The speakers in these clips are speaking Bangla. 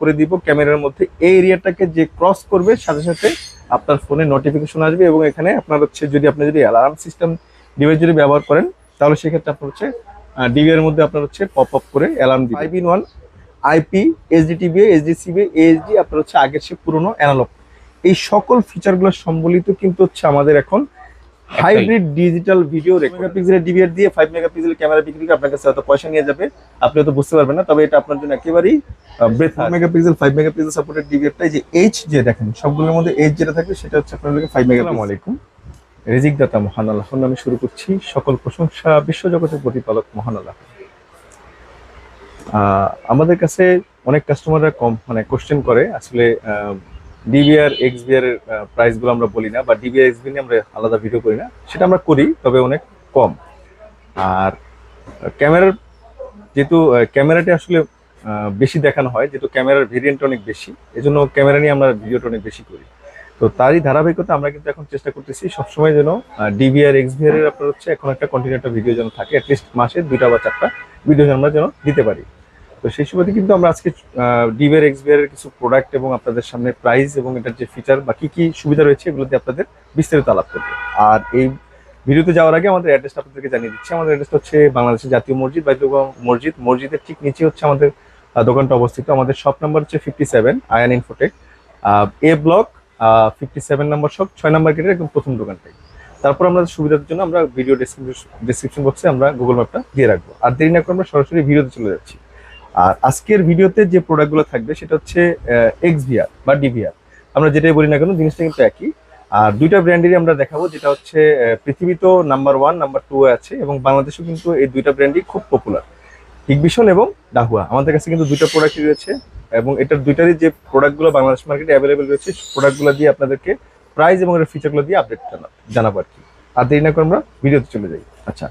করে দিব ক্যামেরার মধ্যে। এই এরিয়াটাকে যে ক্রস করবে, সাথে সাথে আপনার ফোনে নোটিফিকেশন আসবে এবং এখানে আপনার হচ্ছে যদি আপনি যদি অ্যালার্ম সিস্টেম ডিভাইস যদি ব্যবহার করেন, তাহলে সেক্ষেত্রে আপনার হচ্ছে ডিবি এর মধ্যে আপনার হচ্ছে পপ আপ করে অ্যালার্ম দিবে। In one IP SD TV SD CB SD আপনার হচ্ছে আগের সে পুরনো অ্যানালগ এই সকল ফিচারগুলো সম্বলিত কিন্তু হচ্ছে আমাদের এখন হাইব্রিড ডিজিটাল ভিডিও মেগাপিক্সেলের ডিভিআর দিয়ে ফাইভ মেগাপিক্সেলের ক্যামেরা বিক্রি করে আপনার কাছে হয়তো পয়সা নিয়ে যাবে। আপনি বুঝতে পারবেন না তবে এটা আপনার জন্য একেবারেই ব্রেথ মেগাপিক্সেল ফাইভ মেগাপিক্সেল সাপোর্টেড ডিভিআরটাই যে এইচ যে দেখেন সবগুলোর মধ্যে এইচ যেটা থাকবে সেটা হচ্ছে ফাইভ মেগাপিক্সেল। আলাইকুম। রেজিক দাতা মহান আল্লাহ আমি শুরু করছি সকল প্রশংসা বিশ্বজগতের প্রতিপালক মহান আল্লাহ। আহ, আমাদের কাছে অনেক কাস্টমাররা কম মানে কোশ্চেন করে আসলে ডিবিআর এক্সবিআর এর প্রাইসগুলো আমরা বলি না বা ডিবিআর এক্সবি নিয়ে আমরা আলাদা ভিডিও করি না। সেটা আমরা করি, তবে অনেক কম। আর ক্যামেরার যেহেতু ক্যামেরাটি আসলে বেশি দেখানো হয়, যেহেতু ক্যামেরার ভেরিয়েন্ট অনেক বেশি, এজন্য ক্যামেরা নিয়ে আমরা ভিডিওটা অনেক বেশি করি। তো তারই ধারাবাহিকতা আমরা কিন্তু এখন চেষ্টা করতেছি, সবসময় যেন ডিবিআর এক্সবিআর এর আপনার হচ্ছে এখন একটা কন্টিনিউ একটা ভিডিও যেন থাকে অ্যাটলিস্ট মাসে দুইটা বা চারটা ভিডিও আমরা যেন দিতে পারি। তো সেই সুবাদে কিন্তু আমরা আজকে ডিবিআর এক্সবিআর এর কিছু প্রোডাক্ট এবং আপনাদের সামনে প্রাইস এবং এটার যে ফিচার বা কি কি সুবিধা রয়েছে এগুলো দিয়ে আপনাদের বিস্তারিত আলাপ করব। আর এই ভিডিওতে যাওয়ার আগে আমাদের অ্যাড্রেসটা আপনাদেরকে জানিয়ে দিচ্ছি। আমাদের অ্যাড্রেসটা হচ্ছে বাংলাদেশের জাতীয় মসজিদ বাইতুল্লাহ মসজিদ। মসজিদের ঠিক নিচে হচ্ছে আমাদের দোকানটা অবস্থিত। আমাদের শপ নাম্বার হচ্ছে fifty seven Ayan Infotech A block fifty seven number shop ছয় নম্বর গেটের একদম প্রথম দোকানটাই। তারপর আমরা সুবিধার জন্য আমরা ভিডিও ডিসক্রিপশন বক্সে আমরা গুগল ম্যাপটা দিয়ে রাখব। আর দেরি না করে আমরা সরাসরি ভিডিওতে চলে যাচ্ছি। আর আজকের ভিডিওতে যে প্রোডাক্টগুলো থাকবে, সেটা হচ্ছে এক্স ভিআর বা ডিভিআর আমরা যেটাই বলি না কেন, জিনিসটা কিন্তু একই। আর দুইটা ব্র্যান্ডেরই আমরা দেখাবো, যেটা হচ্ছে পৃথিবীতেও নাম্বার ওয়ান নাম্বার টু আছে এবং বাংলাদেশেও কিন্তু এই দুইটা ব্র্যান্ডই খুব পপুলার হিগভিশন এবং ডাহুয়া, আমাদের কাছে কিন্তু দুইটা প্রোডাক্টই রয়েছে এবং এটার দুইটারই যে প্রোডাক্টগুলো বাংলাদেশ মার্কেটে অ্যাভেলেবেল রয়েছে প্রোডাক্টগুলো দিয়ে আপনাদেরকে প্রাইস এবং এর ফিচারগুলো দিয়ে আপডেট জানাব আর কি। আর দেরি না করে আমরা ভিডিওতে চলে যাই। আচ্ছা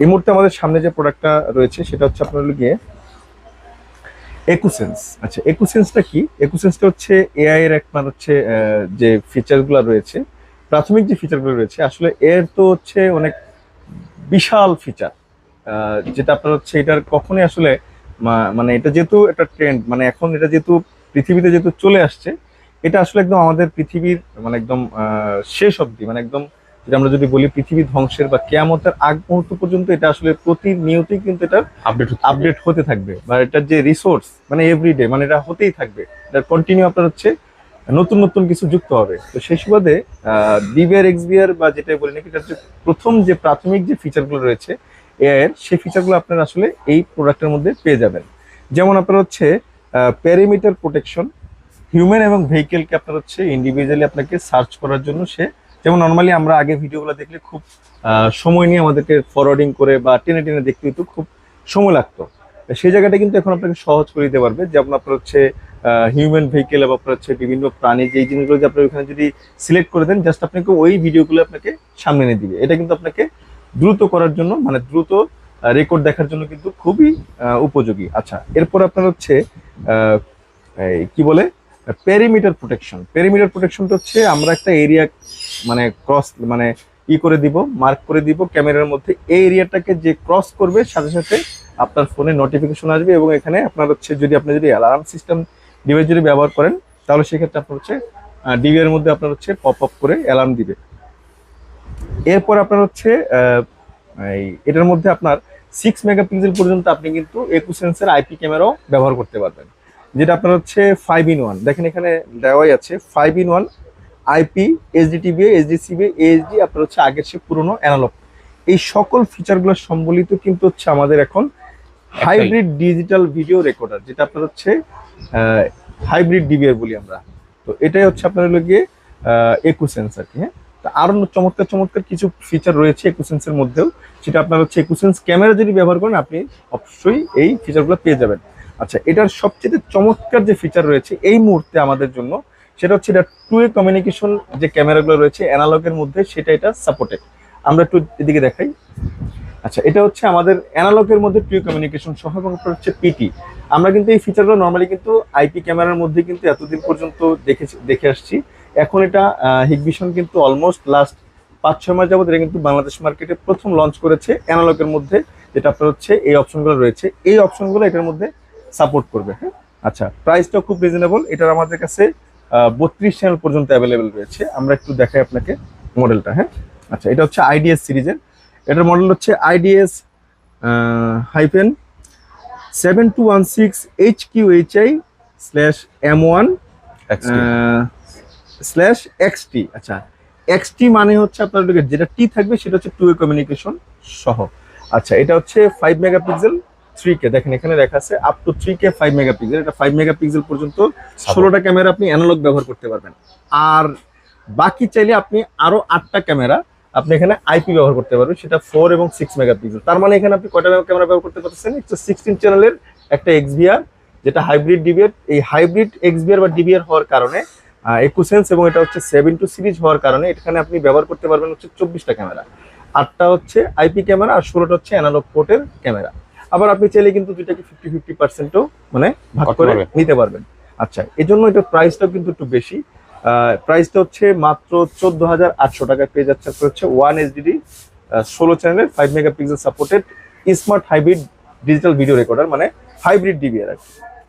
এই মুহূর্তে আমাদের সামনে যে প্রোডাক্টটা রয়েছে, সেটা হচ্ছে আপনার গিয়ে একুসেন্স আচ্ছা একুসেন্সটা কি? একুসেন্সটা হচ্ছে এআই এর একবার হচ্ছে যে ফিচারগুলো রয়েছে, প্রাথমিক যে ফিচারগুলো রয়েছে, আসলে এর তো হচ্ছে অনেক বিশাল ফিচার যেটা আপনার হচ্ছে এটার কখনই আসলে মানে এটা যেহেতু একটা ট্রেন্ড মানে এখন এটা যেহেতু পৃথিবীতে যেহেতু চলে আসছে, এটা আসলে একদম আমাদের পৃথিবীর মানে একদম শেষ অবধি মানে একদম আমরা যদি বলি পৃথিবী ধ্বংসের বা কেয়ামতের আগ মুহূর্ত পর্যন্ত এটা আসলে প্রতিনিয়তই কিন্তু এটা আপডেট আপডেট হতে থাকবে। বা এটার যে রিসোর্স মানে এভরিডে মানে এটা হতেই থাকবে। এটা কন্টিনিউ আপনার হচ্ছে নতুন নতুন কিছু যুক্ত হবে। তো সেই সুবাদে ডিবিআর এক্সবিআর বা যেটা বলি নাকি এটার যে প্রথম যে প্রাথমিক যে ফিচারগুলো রয়েছে এআই এর সেই ফিচারগুলো আপনারা আসলে এই প্রোডাক্টের মধ্যে পেয়ে যাবেন। যেমন আপনার হচ্ছে প্যারিমিটার প্রোটেকশন হিউম্যান এবং ভেহিকেলকে আপনার হচ্ছে ইন্ডিভিজুয়ালি আপনাকে সার্চ করার জন্য সে যেমন নর্মালি আমরা আগে ভিডিওগুলো দেখলে খুব সময় নিয়ে আমাদেরকে ফরওয়ার্ডিং করে বা টেনে টেনে দেখতে হতো, খুব সময় লাগতো। সেই জায়গাটা কিন্তু এখন আপনাকে সহজ করে দিতে পারবে। যেমন আপনার হচ্ছে হিউম্যান ভেহিকেল বা আপনার হচ্ছে বিভিন্ন প্রাণী, যে জিনিসগুলো যে আপনি ওখানে যদি সিলেক্ট করে দেন জাস্ট আপনাকে ওই ভিডিওগুলো আপনাকে সামনে এনে দিবে। এটা কিন্তু আপনাকে দ্রুত করার জন্য মানে দ্রুত রেকর্ড দেখার জন্য কিন্তু খুবই উপযোগী। আচ্ছা এরপর আপনার হচ্ছে কি বলে? পেরিমিটার প্রোটেকশন পেরিমিটার প্রোটেকশনটা হচ্ছে আমরা একটা এরিয়া মানে ক্রস মানে ই করে দিব মার্ক করে দিব ক্যামেরার মধ্যে। এই এরিয়াটাকে যে ক্রস করবে, সাথে সাথে আপনার ফোনে নোটিফিকেশন আসবে এবং এখানে আপনার হচ্ছে যদি আপনি যদি অ্যালার্ম সিস্টেম ডিভাইস যদি ব্যবহার করেন, তাহলে সেক্ষেত্রে আপনার হচ্ছে ডিভি এর মধ্যে আপনার হচ্ছে পপ আপ করে অ্যালার্ম দিবে। এরপর আপনার হচ্ছে এটার মধ্যে আপনার সিক্স মেগাপিক্সেল পর্যন্ত আপনি কিন্তু একুশ সেন্সের আইপি ক্যামেরাও ব্যবহার করতে পারবেন। যেটা আপনার হচ্ছে ফাইভ ইন ওয়ান দেখেন এখানে দেওয়াই আছে five in one IP HD TV HD আপনার হচ্ছে আগের সে পুরনো অ্যানালগ এই সকল ফিচারগুলো সম্বলিত কিন্তু হচ্ছে আমাদের এখন হাইব্রিড ডিজিটাল ভিডিও রেকর্ডার যেটা আপনার হচ্ছে হাইব্রিড ডিবিআর বলি আমরা। তো এটাই হচ্ছে আপনার হলো গিয়ে একুসেন্স আর কি হ্যাঁ তা আরও চমৎকার চমৎকার কিছু ফিচার রয়েছে একুসেন্সের মধ্যেও সেটা আপনার হচ্ছে একুসেন্স ক্যামেরা যদি ব্যবহার করেন আপনি অবশ্যই এই ফিচারগুলো পেয়ে যাবেন। আচ্ছা এটার সবচেয়ে চমৎকার যে ফিচার রয়েছে এই মুহূর্তে আমাদের জন্য সেটা হচ্ছে এটা টু এ কমিউনিকেশন যে ক্যামেরাগুলো রয়েছে অ্যানালগের মধ্যে সেটা এটা সাপোর্টেড আমরা একটু এদিকে দেখাই। আচ্ছা এটা হচ্ছে আমাদের অ্যানালগের মধ্যে টু কমিউনিকেশন সহ এবং হচ্ছে পিটি আমরা কিন্তু এই ফিচারগুলো নর্মালি কিন্তু আইপি ক্যামেরার মধ্যে কিন্তু এতদিন পর্যন্ত দেখে দেখে আসছি। এখন এটা হিগভিশন কিন্তু অলমোস্ট লাস্ট পাঁচ ছয় মাস যাবত এটা কিন্তু বাংলাদেশ মার্কেটে প্রথম লঞ্চ করেছে অ্যানালগের মধ্যে, যেটা আপনার হচ্ছে এই অপশনগুলো রয়েছে। এই অপশনগুলো এটার মধ্যে সাপোর্ট করবে হ্যাঁ? আচ্ছা প্রাইসটা খুব রিজনেবল এটার আমাদের কাছে বত্রিশ চ্যানেল পর্যন্ত অ্যাভেলেবেল রয়েছে। আমরা একটু দেখাই আপনাকে মডেলটা হ্যাঁ? আচ্ছা এটা হচ্ছে আইডিএস সিরিজের। এটার মডেল হচ্ছে IDS hyphen seven two one six H Q H I slash M one slash X T আচ্ছা এক্স টি মানে হচ্ছে আপনার যেটা টি থাকবে সেটা হচ্ছে টু এ কমিউনিকেশন সহ। আচ্ছা এটা হচ্ছে ফাইভ মেগাপিক্সেল থ্রি কে দেখেন এখানে লেখা আছে up to three K five megapixel এটা ফাইভ মেগাপিক্সেল পর্যন্ত ষোলোটা ক্যামেরা আপনি অ্যানালগ ব্যবহার করতে পারবেন। আর বাকি চাইলে আপনি আরও আটটা ক্যামেরা আপনি এখানে আইপি ব্যবহার করতে পারবেন সেটা ফোর এবং সিক্স মেগাপিক্সেল তার মানে এখানে আপনি কয়টা ক্যামেরা ব্যবহার করতে পারছেন একটা সিক্সটিন চ্যানেলের একটা এক্সভিআর যেটা হাইব্রিড ডিবিআর এই হাইব্রিড এক্সভিআর বা ডিবিআর হওয়ার কারণে একুসেন্স এবং এটা হচ্ছে সেভেন টু সিরিজ হওয়ার কারণে এখানে আপনি ব্যবহার করতে পারবেন হচ্ছে চব্বিশটা ক্যামেরা আটটা হচ্ছে আইপি ক্যামেরা আর ষোলোটা হচ্ছে অ্যানালগ পোর্টের ক্যামেরা আবার আপনি চাইলে কিন্তু দুইটাকে ফিফটি ফিফটি পার্সেন্টও মানে ভাগ করে নিতে পারবেন। আচ্ছা এই জন্য এটার প্রাইসটাও কিন্তু একটু বেশি। প্রাইসটা হচ্ছে মাত্র চোদ্দ হাজার আটশো টাকায় পেয়ে যাচ্ছে হচ্ছে ওয়ান এইচডিডি ষোলো চ্যানেলের five megapixel supported smart hybrid digital video recorder মানে হাইব্রিড ডিবিআর আর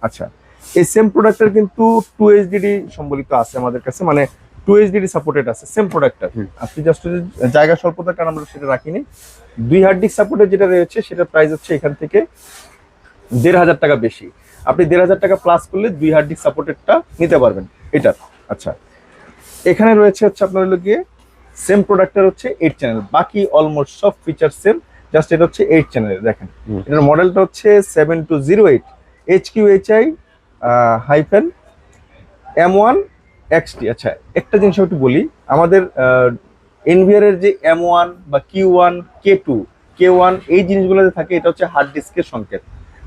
আচ্ছা এই সেম প্রোডাক্টের কিন্তু টু এইচডিডি সম্বলিত আছে আমাদের কাছে মানে টু এইচডিডি সাপোর্টেড আছে সেম প্রোডাক্টটা আপনি জাস্ট জায়গা স্বল্পতার কারণে আমরা সেটা রাখিনি দুই হার্ড ডিস্ক সাপোর্টেড যেটা রয়েছে সেটার প্রাইস হচ্ছে এখান থেকে দেড় হাজার টাকা বেশি। আপনি দেড় হাজার টাকা প্লাস করলে দুই হার্ড ডিস্ক সাপোর্টেডটা নিতে পারবেন এটার। আচ্ছা এখানে রয়েছে হচ্ছে আপনার হলো গিয়ে সেম প্রোডাক্টের হচ্ছে এইট চ্যানেল বাকি অলমোস্ট সব ফিচার সেম জাস্ট এটা হচ্ছে এইট চ্যানেলের দেখেন। এটার মডেলটা হচ্ছে seven two zero eight H Q H I hyphen M one XT আচ্ছা একটা জিনিস একটু বলি। আমাদের এনভিআর এর যে এম ওয়ান বা Q one K two K one এই জিনিসগুলোতে থাকে, এটা হচ্ছে হার্ড ডিস্কের সংকেত।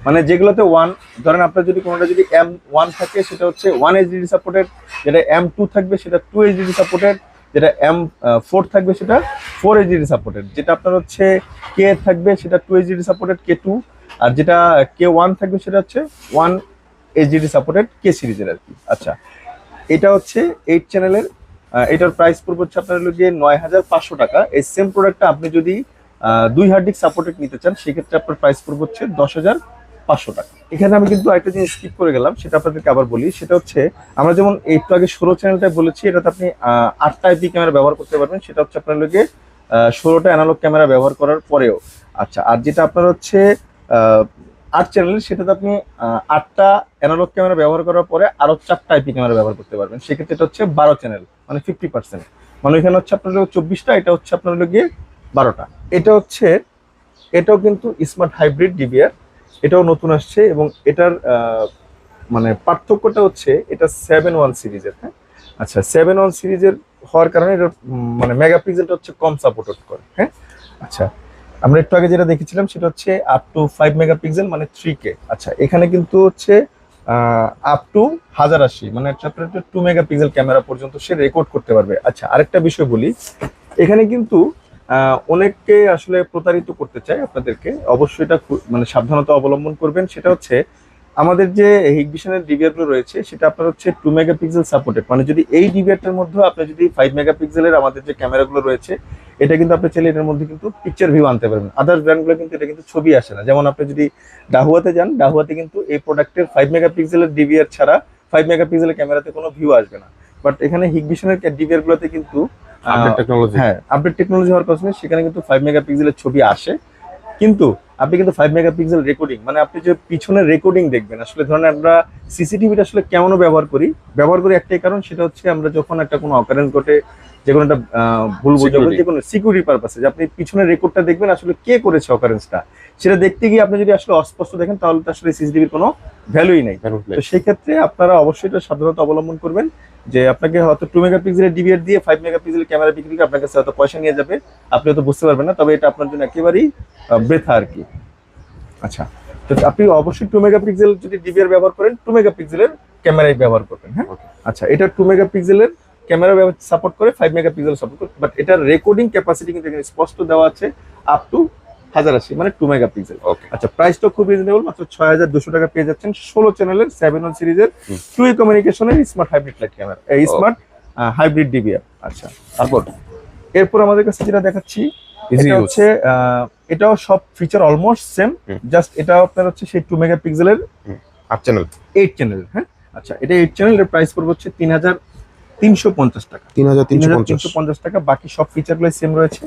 মানে যেগুলোতে ওয়ান ধরেন আপনার যদি কোনোটা যদি এম ওয়ান থাকে, সেটা হচ্ছে ওয়ান এইচডিডি সাপোর্টেড যেটা এম টু থাকবে, সেটা টু এইচডিডি সাপোর্টেড যেটা এম ফোর থাকবে, সেটা ফোর এইচডিডি সাপোর্টেড যেটা আপনার হচ্ছে কে থাকবে, সেটা two HDD supported K two আর যেটা কে ওয়ান থাকবে, সেটা হচ্ছে ওয়ান এইচডিডি সাপোর্টেড কে সিরিজের আর কি। আচ্ছা এটা হচ্ছে এইট চ্যানেলের এটার প্রাইস পড়বে হচ্ছে আপনার হলো গিয়ে নয় হাজার পাঁচশো টাকা। এই সেম প্রোডাক্টটা আপনি যদি দুই হার্ড ডিস্ক সাপোর্টেড নিতে চান, সেক্ষেত্রে আপনার প্রাইস পড়বে হচ্ছে দশ হাজার পাঁচশো টাকা। এখানে আমি কিন্তু একটা জিনিস স্কিপ করে গেলাম, সেটা আপনাদেরকে আবার বলি, সেটা হচ্ছে আমরা যেমন একটু আগে ষোলো চ্যানেলটা বলেছি, এটাতে আপনি আটটা আইপি ক্যামেরা ব্যবহার করতে পারবেন, সেটা হচ্ছে আপনার লোকে ষোলোটা অ্যানালগ ক্যামেরা ব্যবহার করার পরেও। আচ্ছা আর যেটা আপনার হচ্ছে আট চ্যানেল সেটাতে আপনি আটটা অ্যানালগ ক্যামেরা ব্যবহার করার পরে আরও চারটা আইপি ক্যামেরা ব্যবহার করতে পারবেন। সেক্ষেত্রে এটা হচ্ছে বারো চ্যানেল মানে ফিফটি পার্সেন্ট মানে এখানে হচ্ছে আপনার চব্বিশটা, এটা হচ্ছে আপনার গিয়ে বারোটা। এটা হচ্ছে, এটাও কিন্তু স্মার্ট হাইব্রিড ডিবিআর এটাও নতুন আসছে এবং এটার মানে পার্থক্যটা হচ্ছে এটা সেভেন ওয়ান সিরিজের হ্যাঁ? আচ্ছা সেভেন ওয়ান সিরিজের হওয়ার কারণে এটা মানে মেগাপিক্সেলটা হচ্ছে কম সাপোর্ট করে হ্যাঁ? আচ্ছা আমরা একটু আগে যেটা দেখেছিলাম সেটা হচ্ছে আপ টু ফাইভ মেগাপিক্সেল মানে থ্রি কে আচ্ছা এখানে কিন্তু হচ্ছে আপ টু হাজার আশি মানে আপনার টু মেগাপিক্সেল ক্যামেরা পর্যন্ত সে রেকর্ড করতে পারবে। আচ্ছা আরেকটা বিষয় বলি, এখানে কিন্তু অনেককে আসলে প্রতারিত করতে চায় আপনাদেরকে। অবশ্যই এটা মানে সাবধানতা অবলম্বন করবেন। সেটা হচ্ছে আমাদের যে হিগভিশনের ডিভিআরগুলো রয়েছে সেটা আপনার হচ্ছে টু মেগাপিক্সেল সাপোর্টেড মানে যদি এই ডিভিআরটার মধ্যে আপনি যদি ফাইভ মেগাপিক্সেলের আমাদের যে ক্যামেরাগুলো রয়েছে এটা কিন্তু আপনি চাইলে এটার মধ্যে কিন্তু পিকচার ভিউ আনতে পারবেন। আদার্স ব্র্যান্ডগুলো কিন্তু এটা কিন্তু ছবি আসে না। যেমন আপনি যদি ডাহুয়াতে যান ডাহুয়াতে কিন্তু এই প্রোডাক্টের ফাইভ মেগাপিক্সেলের ডিভিআর ছাড়া ফাইভ মেগাপিক্সেলের ক্যামেরাতে কোনো ভিউ আসবে না। বাট এখানে হিগভিশনের ডিভিআর গুলোতে কিন্তু আপডেট টেকনোলজি হ্যাঁ আপডেট টেকনোলজি হওয়ার কারণে সেখানে কিন্তু ফাইভ মেগাপিক্সেলের ছবি আসে। কিন্তু আপনি কিন্তু ফাইভ মেগাপিক্সেল রেকর্ডিং মানে আপনি যে পিছনের রেকর্ডিং দেখবেন, আসলে ধরেন আমরা সিসিটিভিটা আসলে কেমন ব্যবহার করি? ব্যবহার করি একটাই কারণ, সেটা হচ্ছে আমরা যখন একটা কোনো অকারেন্স ঘটে যে কোনো একটা ভুল বোঝাবো যে কোনো সিকিউরিটি পারপাসে যে আপনি পিছনের রেকর্ডটা দেখবেন আসলে কে করেছে অকারেন্সটা সেটা দেখতে গিয়ে আপনি যদি আসলে অস্পষ্ট দেখেন তাহলে তো আসলে সিসিটিভির কোনো ভ্যালুই নেই। তো সেই ক্ষেত্রে আপনারা অবশ্যই এটা সাবধানতা অবলম্বন করবেন যে আপনাকে হয়তো টু মেগাপিক্সেলের ডিভিআর দিয়ে ফাইভ মেগাপিক্সেলের ক্যামেরা বিক্রি করে আপনার কাছে হয়তো পয়সা নিয়ে যাবে। আপনি হয়তো বুঝতে পারবেন না তবে এটা আপনার জন্য একেবারেই বৃথা আর কি। আচ্ছা তো আপনি অবশ্যই টু মেগাপিক্সেল যদি ডিভিআর ব্যবহার করেন টু মেগাপিক্সেলের ক্যামেরাই ব্যবহার করবেন হ্যাঁ? আচ্ছা এটা টু মেগাপিক্সেলের ক্যামেরা সাপোর্ট করে ফাইভ মেগাপিক্সেল সাপোর্ট করে বাট এটার রেকর্ডিং ক্যাপাসিটি কিন্তু এখানে স্পষ্ট দেওয়া আছে আপ টু হাজার আশি মানে টু মেগাপিক্সেল ওকে আচ্ছা প্রাইসটা খুব রিজনেবল মাত্র ছয় হাজার দুশো টাকা পেয়ে যাচ্ছেন ষোলো চ্যানেলের সেভেন ওয়ান সিরিজের। টু কমিউনিকেশনের স্মার্ট হাইব্রিড লাইট ক্যামেরা এই স্মার্ট হাইব্রিড ডিবিআর আচ্ছা তারপর এরপর আমাদের কাছে যেটা দেখাচ্ছি এটা হচ্ছে এটাও সব ফিচার অলমোস্ট সেম জাস্ট এটা আপনার হচ্ছে সেই টু মেগাপিক্সেলের। আট চ্যানেল এইট চ্যানেল হ্যাঁ? আচ্ছা এটা এইট চ্যানেলের প্রাইস পড়বে হচ্ছে তিন হাজার তিনশো পঞ্চাশ টাকা। তিন হাজার তিন তিনশো পঞ্চাশ টাকা বাকি সব ফিচারগুলো সেম রয়েছে।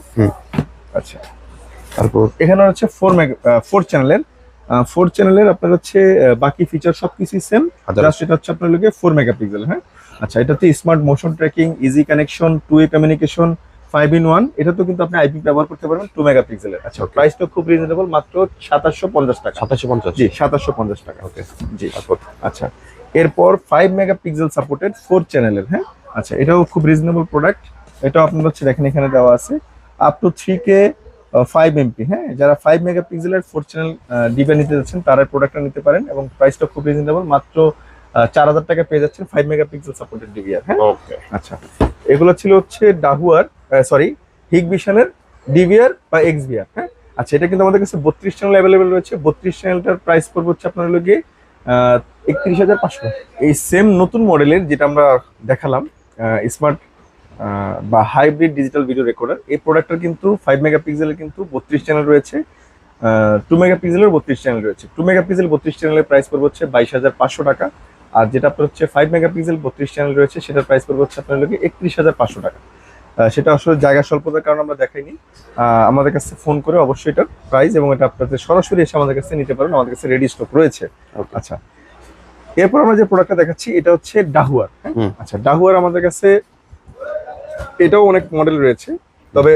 আচ্ছা। তারপর? এখানে হচ্ছে ফোর মেগা ফোর চ্যানেলের ফোর চ্যানেলের আপনার হচ্ছে বাকি ফিচার সব কিছুই সেম জাস্ট এটা হচ্ছে আপনার লোকে ফোর মেগাপিক্সেল হ্যাঁ? আচ্ছা এটাতে smart motion tracking easy connection two way communication five in one এটা তো কিন্তু আপনি আইপি ব্যবহার করতে পারবেন টু মেগাপিক্সেলের আচ্ছা Okay. প্রাইসটা খুব রিজনেবল মাত্র সাতাশশো পঞ্চাশ টাকা। সাতাশশো পঞ্চাশ। জি সাতাশশো পঞ্চাশ টাকা। ওকে জি। তারপর? আচ্ছা এরপর ফাইভ মেগাপিক্সেল সাপোর্টেড ফোর চ্যানেলের হ্যাঁ? আচ্ছা এটাও খুব রিজনেবল প্রোডাক্ট এটাও আপনার হচ্ছে দেখেন এখানে দেওয়া আছে। Up to three K five MP হ্যাঁ? যারা ফাইভ মেগাপিক্সেলের ফোর চ্যানেল ডিবে নিতে যাচ্ছেন তারা প্রোডাক্টটা নিতে পারেন এবং প্রাইসটা খুব রিজনেবল মাত্র চার হাজার টাকা পেয়ে যাচ্ছেন ফাইভ মেগাপিক্সেল সাপোর্টেড ডিভিআর হ্যাঁ? আচ্ছা এগুলো ছিল হচ্ছে ডাহুয়ার সরি হিগবিশনের ডিভিআর বা এক্সভিআর হ্যাঁ? আচ্ছা এটা কিন্তু আমাদের কাছে বত্রিশ চ্যানেল অ্যাভেলেবেল রয়েছে। বত্রিশ চ্যানেলটার প্রাইস পড়বে হচ্ছে আপনার লোকে একত্রিশ হাজার পাঁচশো। এই সেম নতুন মডেলের যেটা আমরা দেখালাম স্মার্ট বা হাইব্রিড ডিজিটাল ভিডিও রেকর্ডার এই প্রোডাক্টটার কিন্তু ফাইভ মেগাপিক্সেলের কিন্তু বত্রিশ চ্যানেল রয়েছে। টু মেগাপিক্সেলের বত্রিশ চ্যানেল রয়েছে। টু মেগাপিক্সেল বত্রিশ চ্যানেলের প্রাইস পড়বে হচ্ছে বাইশ হাজার পাঁচশো টাকা। আর যেটা আপনার হচ্ছে ফাইভ মেগাপিক্সেল বত্রিশ চ্যানেল রয়েছে সেটার প্রাইস পড়বে হচ্ছে আপনার লোকে একত্রিশ হাজার পাঁচশো টাকা। সেটা আসলে জায়গা স্বল্পতার কারণে আমরা দেখাইনি। আমাদের কাছে ফোন করে অবশ্যই এটা প্রাইস এবং এটা আপনাদের সরাসরি এসে আমাদের কাছে নিতে পারেন। আমাদের কাছে রেডি স্টক রয়েছে. আচ্ছা। এরপর আমরা যে প্রোডাক্টটা দেখাচ্ছি এটা হচ্ছে ডাহুয়ার হ্যাঁ? আচ্ছা ডাহুয়ার আমাদের কাছে এটাও অনেক মডেল রয়েছে তবে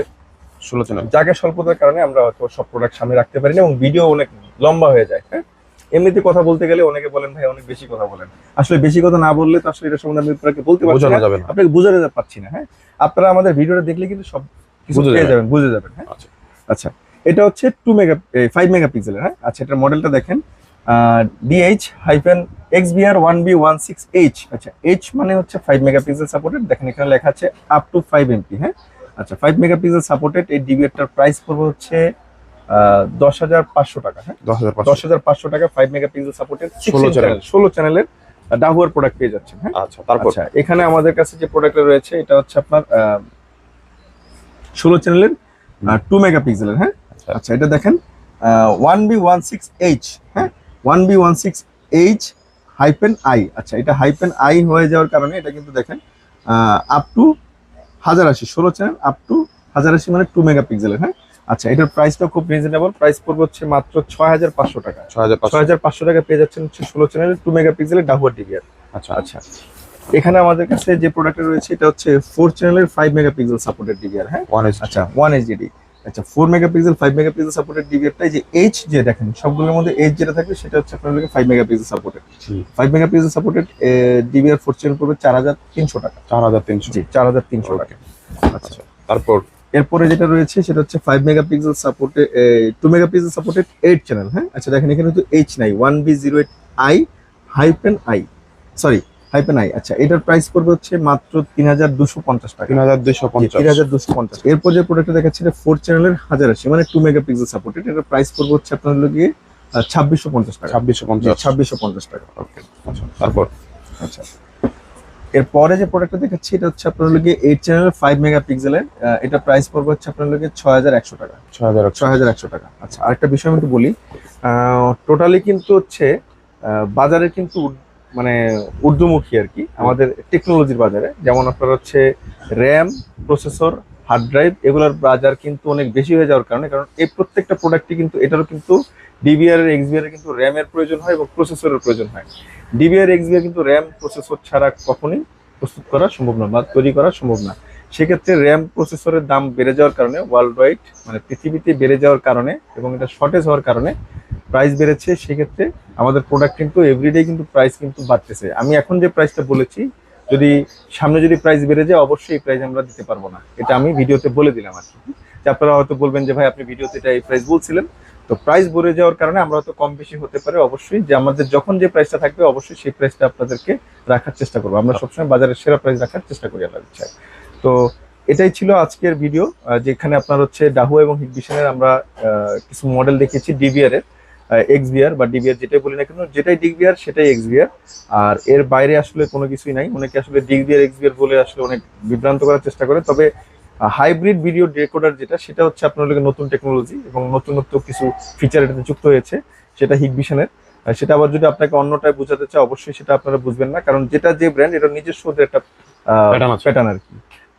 চ্যানেল জায়গা স্বল্পতার কারণে আমরা হয়তো সব প্রোডাক্ট সামনে রাখতে পারি না এবং ভিডিও অনেক লম্বা হয়ে যায় হ্যাঁ? এমনিতে কথা বলতে গেলে অনেকে বলেন ভাই অনেক বেশি কথা বলেন। আসলে বেশি কথা না বললে তো আসলে এটা সম্বন্ধে আমি আপনাকে বলতে পারছি না। আপনাকে বোঝাতে পারছি না হ্যাঁ? আপনারা আমাদের ভিডিওটা দেখলে কিন্তু সব কিছু পেয়ে যাবেন। বুঝে যাবেন হ্যাঁ? আচ্ছা। আচ্ছা এটা হচ্ছে টু মেগা ফাইভ মেগা মেগাপিক্সেলের হ্যাঁ? আচ্ছা এটার মডেলটা দেখেন। DH hyphen X BR one B one six H আচ্ছা এইচ মানে হচ্ছে ফাইভ মেগাপিক্সেল সাপোর্টেড দেখেন এখানে লেখা আছে আপ টু ফাইভ এমপি হ্যাঁ? আচ্ছা ফাইভ মেগাপিক্সেল সাপোর্টেড এই ডিবিআরটার প্রাইস পড়বে হচ্ছে দশ হাজার পাঁচশো টাকা হ্যাঁ? দশ হাজার পাঁচশো। টাকা ফাইভ মেগাপিক্সেল সাপোর্টেড ষোলো চ্যানেল ষোলো চ্যানেলের ডাহুয়ার প্রোডাক্ট পেয়ে যাচ্ছেন হ্যাঁ? আচ্ছা তারপর? আচ্ছা এখানে আমাদের কাছে যে প্রোডাক্টটা রয়েছে এটা হচ্ছে আপনার ষোলো চ্যানেলের টু মেগাপিক্সেলের হ্যাঁ? আচ্ছা। আচ্ছা এটা দেখেন one B one six H হ্যাঁ? One B one six H hyphen I. আচ্ছা এটা হাইপেন আই হয়ে যাওয়ার কারণে এটা কিন্তু দেখেন আপ টু হাজার আশি ষোলো চ্যানেল আপ টু হাজার আশি মানে টু মেগাপিক্সেলের হ্যাঁ? আচ্ছা এটার প্রাইসটা খুব রিজনেবল প্রাইস পড়বে হচ্ছে মাত্র ছয় হাজার পাঁচশো টাকা। ছয় হাজার পাঁচশো। টাকা পেয়ে যাচ্ছেন হচ্ছে ষোলো চ্যানেলের টু মেগাপিক্সেলের ডাহুয়ার ডিভিআর আচ্ছা আচ্ছা। এখানে আমাদের কাছে যে প্রোডাক্টটা রয়েছে এটা হচ্ছে ফোর চ্যানেলের ফাইভ মেগাপিক্সেল সাপোর্টেড ডিভিআর হ্যাঁ? ওয়ান আচ্ছা ওয়ান এইচডি আচ্ছা four megapixel five megapixel supported ডিভিআরটাই যে এইচ যে দেখেন সবগুলোর মধ্যে এইচ যেটা থাকবে সেটা হচ্ছে আপনার five megapixel supported five megapixel supported DVR four channel পড়বে চার হাজার তিনশো টাকা। চার হাজার তিনশো। জি চার হাজার তিনশো টাকা। আচ্ছা তারপর? এরপরে যেটা রয়েছে সেটা হচ্ছে ফাইভ মেগাপিক্সেল সাপোর্টে two megapixel supported eight channel হ্যাঁ? আচ্ছা দেখেন এখানে কিন্তু এইচ নাই one B zero eight I hyphen I sorry hyphen I আচ্ছা এটার প্রাইস পড়বে হচ্ছে মাত্র তিন হাজার দুশো পঞ্চাশ টাকা। তিন হাজার দুইশো পঞ্চাশ। তিন হাজার দুশো পঞ্চাশ। এরপর যে প্রোডাক্টটা দেখাচ্ছে এটা ফোর চ্যানেলের হাজার আশি মানে টু মেগাপিক্সেল সাপোর্টেড এটার প্রাইস পড়বে হচ্ছে আপনার গিয়ে ছাব্বিশশো পঞ্চাশ টাকা। ছাব্বিশশো পঞ্চাশ। ছাব্বিশশো পঞ্চাশ টাকা। ওকে আচ্ছা তারপর? আচ্ছা। এরপরে যে প্রোডাক্টটা দেখাচ্ছি এটা হচ্ছে আপনার লোকে এইট চ্যানেল ফাইভ মেগাপিক্সেলের এটা প্রাইস পড়বে হচ্ছে আপনার লোকে ছয় হাজার একশো টাকা। ছয় হাজার ছয় হাজার একশো টাকা। আচ্ছা আরেকটা বিষয় আমি একটু বলি টোটালি কিন্তু হচ্ছে বাজারে কিন্তু মানে ঊর্ধ্বমুখী আর কি, আমাদের টেকনোলজির বাজারে। যেমন আপনার হচ্ছে র্যাম প্রসেসর হার্ড ড্রাইভ এগুলোর বাজার কিন্তু অনেক বেশি হয়ে যাওয়ার কারণে, কারণ এই প্রত্যেকটা প্রোডাক্টই কিন্তু, এটারও কিন্তু ডিবিআর এর এক্সবিআর এর কিন্তু র্যামের প্রয়োজন হয় এবং প্রসেসরের প্রয়োজন হয়। ডিবিআর এক্স এক্সবিআর কিন্তু র্যাম প্রসেসর ছাড়া কখনোই প্রস্তুত করা সম্ভব না বা তৈরি করা সম্ভব না। সেক্ষেত্রে র্যাম প্রসেসরের দাম বেড়ে যাওয়ার কারণে ওয়ার্ল্ড ওয়াইড মানে পৃথিবীতে বেড়ে যাওয়ার কারণে এবং এটা শর্টেজ হওয়ার কারণে প্রাইস বেড়েছে, সেক্ষেত্রে আমাদের প্রোডাক্ট কিন্তু এভরিডে কিন্তু প্রাইস কিন্তু বাড়তেছে। আমি এখন যে প্রাইসটা বলেছি, যদি সামনে যদি প্রাইস বেড়ে যায়, অবশ্যই এই প্রাইস আমরা দিতে পারব না। এটা আমি ভিডিওতে বলে দিলাম আর কি। আপনারা হয়তো বলবেন যে, ভাই, আপনি ভিডিওতে এটা এই প্রাইস বলছিলেন। তো প্রাইস বেড়ে যাওয়ার কারণে আমরা হয়তো কম বেশি হতে পারে অবশ্যই, যে আমাদের যখন যে প্রাইসটা থাকবে, অবশ্যই সেই প্রাইসটা আপনাদেরকে রাখার চেষ্টা করব। আমরা সবসময় বাজারের সেরা প্রাইস রাখার চেষ্টা করি আল্লাহ ইচ্ছায়। তো এটাই ছিল আজকের ভিডিও যেখানে আপনার হচ্ছে ডাহু এবং হিগবিশনের আমরা কিছু মডেল দেখিয়েছি ডিবিআর এর। এক্স বিআর বা ডিবিআর যেটাই বলি না কেন যেটাই ডিগবিআর সেটাই এক্স বিআর আর এর বাইরে আসলে কোনো কিছুই নাই। অনেকে আসলে ডিগবিআর এক্স বিআর বলে আসলে অনেক বিভ্রান্ত করার চেষ্টা করে। তবে হাইব্রিড ভিডিও রেকর্ডার যেটা সেটা হচ্ছে আপনার লোকের নতুন টেকনোলজি এবং নতুন নতুন কিছু ফিচার এটাতে যুক্ত হয়েছে সেটা হিগবিশনের সেটা আবার যদি আপনাকে অন্যটায় বোঝাতে চায় অবশ্যই সেটা আপনারা বুঝবেন না। কারণ যেটা যে ব্র্যান্ড এটা নিজস্ব একটা প্যাটার্ন আর কি।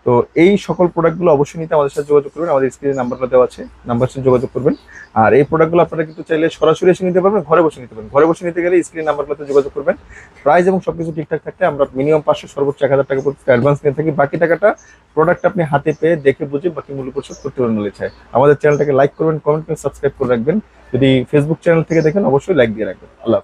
তো এই সকল প্রোডাক্টগুলো অবশ্যই নিতে আমাদের সাথে যোগাযোগ করবেন। আমাদের স্ক্রিনে নাম্বারটা দেওয়া আছে নাম্বার সাথে যোগাযোগ করবেন। আর এই প্রোডাক্টগুলো আপনারা কিন্তু চাইলে সরাসরি এসে নিতে পারবেন, ঘরে বসে নিতে পারবেন। ঘরে বসে নিতে গেলে স্ক্রিন নাম্বারগুলোতে যোগাযোগ করবেন। প্রাইস এবং সবকিছু ঠিকঠাক থাকতে আমরা মিনিমাম পাঁচশো, সর্বোচ্চ এক হাজার টাকা পর্যন্ত অ্যাডভান্স নিয়ে থাকি। বাকি টাকাটা প্রোডাক্ট আপনি হাতে পেয়ে দেখে বুঝে বাকি মূল্য পরিশোধ করতে পারবেন বলে চাই। আমাদের চ্যানেলটাকে লাইক করবেন কমেন্ট করে সাবস্ক্রাইব করে রাখবেন। যদি ফেসবুক চ্যানেল থেকে দেখেন, অবশ্যই লাইক দিয়ে রাখবেন। আল্লাহ।